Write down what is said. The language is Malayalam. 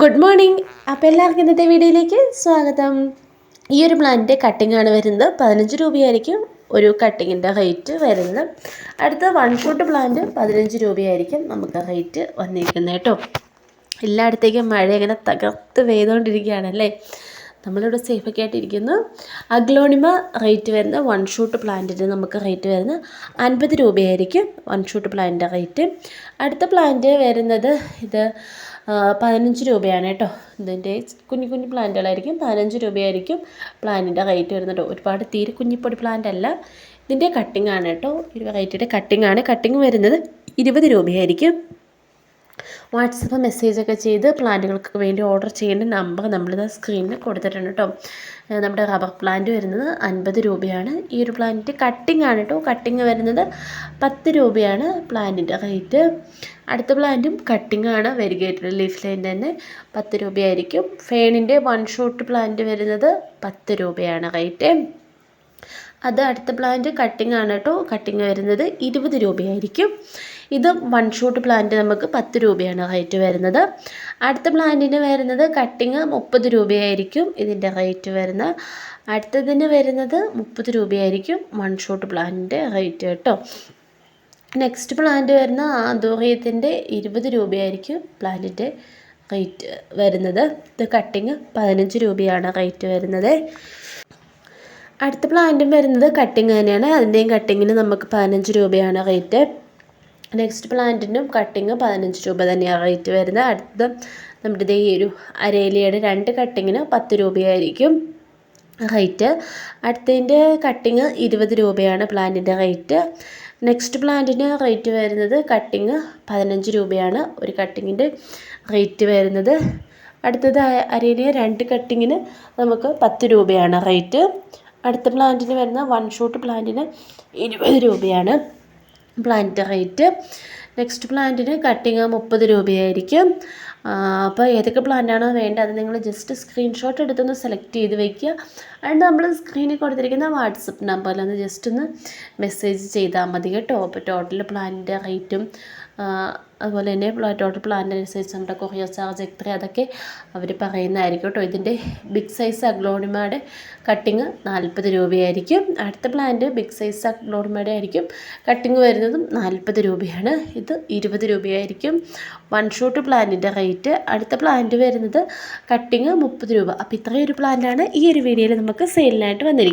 ഗുഡ് മോർണിംഗ് അപ്പോൾ എല്ലാവർക്കും ഇന്നത്തെ വീഡിയോയിലേക്ക് സ്വാഗതം. ഈ ഒരു പ്ലാന്റിന്റെ കട്ടിംഗ് ആണ് വരുന്നത്. പതിനഞ്ച് രൂപയായിരിക്കും ഒരു കട്ടിങ്ങിന്റെ റേറ്റ് വരുന്നത്. അടുത്ത വൺ ഫുട്ട് പ്ലാന്റ് പതിനഞ്ച് രൂപയായിരിക്കും നമുക്ക് റേറ്റ് വന്നിരിക്കുന്നത് കേട്ടോ. എല്ലായിടത്തേക്കും മഴ ഇങ്ങനെ തകർത്ത് പെയ്തുകൊണ്ടിരിക്കുകയാണല്ലേ നമ്മളിവിടെ സേഫൊക്കെ ആയിട്ടിരിക്കുന്നു. അഗ്ലോണിമ റേറ്റ് വരുന്ന വൺ ഷൂട്ട് പ്ലാന്റിന് നമുക്ക് റേറ്റ് വരുന്നത് അൻപത് രൂപയായിരിക്കും വൺ ഷൂട്ട് പ്ലാന്റിന്റെ റേറ്റ് അടുത്ത പ്ലാന്റ് വരുന്നത് ഇത് പതിനഞ്ച് രൂപയാണ് കേട്ടോ. ഇതിന്റെ കുഞ്ഞു കുഞ്ഞു പ്ലാന്റുകളായിരിക്കും പതിനഞ്ച് രൂപയായിരിക്കും പ്ലാന്റിന്റെ റേറ്റ് വരുന്നത് ഒരുപാട് തീരെ കുഞ്ഞിപ്പൊടി പ്ലാന്റ് അല്ല. ഇതിന്റെ കട്ടിംഗ് ആണ് കേട്ടോ. ഈ വെറൈറ്റിയുടെ കട്ടിംഗ് ആണ്. കട്ടിംഗ് വരുന്നത് ഇരുപത് രൂപയായിരിക്കും. വാട്സപ്പ് മെസ്സേജൊക്കെ ചെയ്ത് പ്ലാന്റുകൾക്ക് വേണ്ടി ഓർഡർ ചെയ്യേണ്ട നമ്പർ നമ്മളിത് സ്ക്രീനിൽ കൊടുത്തിട്ടുണ്ട് കേട്ടോ. നമ്മുടെ റബ്ബർ പ്ലാന്റ് വരുന്നത് അൻപത് രൂപയാണ്. ഈ ഒരു പ്ലാന്റ് കട്ടിംഗ് ആണ് കേട്ടോ. കട്ടിങ് വരുന്നത് പത്ത് രൂപയാണ് പ്ലാന്റിന്റെ റേറ്റ്. അടുത്ത പ്ലാന്റും കട്ടിംഗ് ആണ് വെരിഗേറ്റഡ് ലീഫ് ലൈൻ തന്നെ പത്ത് രൂപയായിരിക്കും. ഫേണിന്റെ വൺ ഷോട്ട് പ്ലാന്റ് വരുന്നത് പത്ത് രൂപയാണ് റേറ്റ്. അത് അടുത്ത പ്ലാന്റ് കട്ടിംഗ് ആണ് കേട്ടോ. കട്ടിങ് വരുന്നത് ഇരുപത് രൂപയായിരിക്കും. ഇത് വൺ ഷോട്ട് പ്ലാന്റ് നമുക്ക് പത്ത് രൂപയാണ് റേറ്റ് വരുന്നത്. അടുത്ത പ്ലാന്റിന് വരുന്നത് കട്ടിങ് മുപ്പത് രൂപയായിരിക്കും ഇതിന്റെ റേറ്റ് വരുന്നത്. അടുത്തതിന് വരുന്നത് മുപ്പത് രൂപയായിരിക്കും വൺ ഷോട്ട് പ്ലാന്റിന്റെ റേറ്റ് കേട്ടോ. നെക്സ്റ്റ് പ്ലാന്റ് വരുന്ന ആദോഹ്യത്തിന്റെ ഇരുപത് രൂപയായിരിക്കും പ്ലാന്റിന്റെ റേറ്റ് വരുന്നത്. ഇത് കട്ടിങ് പതിനഞ്ച് രൂപയാണ് റേറ്റ് വരുന്നത്. അടുത്ത പ്ലാന്റും വരുന്നത് കട്ടിങ് തന്നെയാണ്. അതിന്റെയും കട്ടിങ്ങിന് നമുക്ക് പതിനഞ്ച് രൂപയാണ് റേറ്റ് നെക്സ്റ്റ് പ്ലാന്റിനും കട്ടിങ് പതിനഞ്ച് രൂപ തന്നെയാണ് റേറ്റ് വരുന്നത്. അടുത്ത നമ്മുടെ ഈ ഒരു അരേലിയുടെ രണ്ട് കട്ടിങ്ങിന് പത്ത് രൂപയായിരിക്കും റേറ്റ് അടുത്തതിന്റെ കട്ടിങ് ഇരുപത് രൂപയാണ് പ്ലാന്റിന്റെ റേറ്റ് നെക്സ്റ്റ് പ്ലാന്റിന് റേറ്റ് വരുന്നത് കട്ടിങ് പതിനഞ്ച് രൂപയാണ് ഒരു കട്ടിങ്ങിന്റെ റേറ്റ് വരുന്നത്. അടുത്തത് അരേലിയ രണ്ട് കട്ടിങ്ങിന് നമുക്ക് പത്ത് രൂപയാണ് റേറ്റ് അടുത്ത പ്ലാന്റിന് വരുന്ന വൺ ഷോട്ട് പ്ലാന്റിന് ഇരുപത് രൂപയാണ്. പ്ലാന്റ് റേറ്റ് നെക്സ്റ്റ് പ്ലാന്റിന് കട്ടിങ് മുപ്പത് രൂപയായിരിക്കും. അപ്പോൾ ഏതൊക്കെ പ്ലാന്റാണോ വേണ്ടത് അത് നിങ്ങൾ ജസ്റ്റ് സ്ക്രീൻഷോട്ട് എടുത്തൊന്ന് സെലക്ട് ചെയ്ത് വയ്ക്കുക അതുകൊണ്ട് നമ്മൾ സ്ക്രീനിൽ കൊടുത്തിരിക്കുന്ന വാട്സപ്പ് നമ്പറിൽ ഒന്ന് ജസ്റ്റ് ഒന്ന് മെസ്സേജ് ചെയ്താൽ മതി കേട്ടോ. അപ്പോൾ ടോട്ടൽ പ്ലാനിന്റെ റേറ്റും അതുപോലെ തന്നെ ടോട്ടൽ പ്ലാനിനനുസരിച്ച് നമ്മുടെ കൊറിയർ ചാർജ് എത്ര അതൊക്കെ അവർ പറയുന്നതായിരിക്കും കേട്ടോ. ഇതിന്റെ ബിഗ് സൈസ് അഗ്ലോണിമയുടെ കട്ടിങ് നാൽപ്പത് രൂപയായിരിക്കും. അടുത്ത പ്ലാന്റ് ബിഗ് സൈസ് അഗ്ലോണിമയുടെ ആയിരിക്കും. കട്ടിങ് വരുന്നതും നാൽപ്പത് രൂപയാണ്. ഇത് ഇരുപത് രൂപയായിരിക്കും. വൺ ഷോട്ട് പ്ലാന്റിന്റെ റേറ്റ് അടുത്ത പ്ലാന്റ് വരുന്നത് കട്ടിങ് മുപ്പത് രൂപ. അപ്പോൾ ഇത്രയും ഒരു പ്ലാന്റാണ് ഈ ഒരു വീഡിയോയിൽ നമുക്ക് സെയിലിനായിട്ട് വന്നിരിക്കുന്നത്.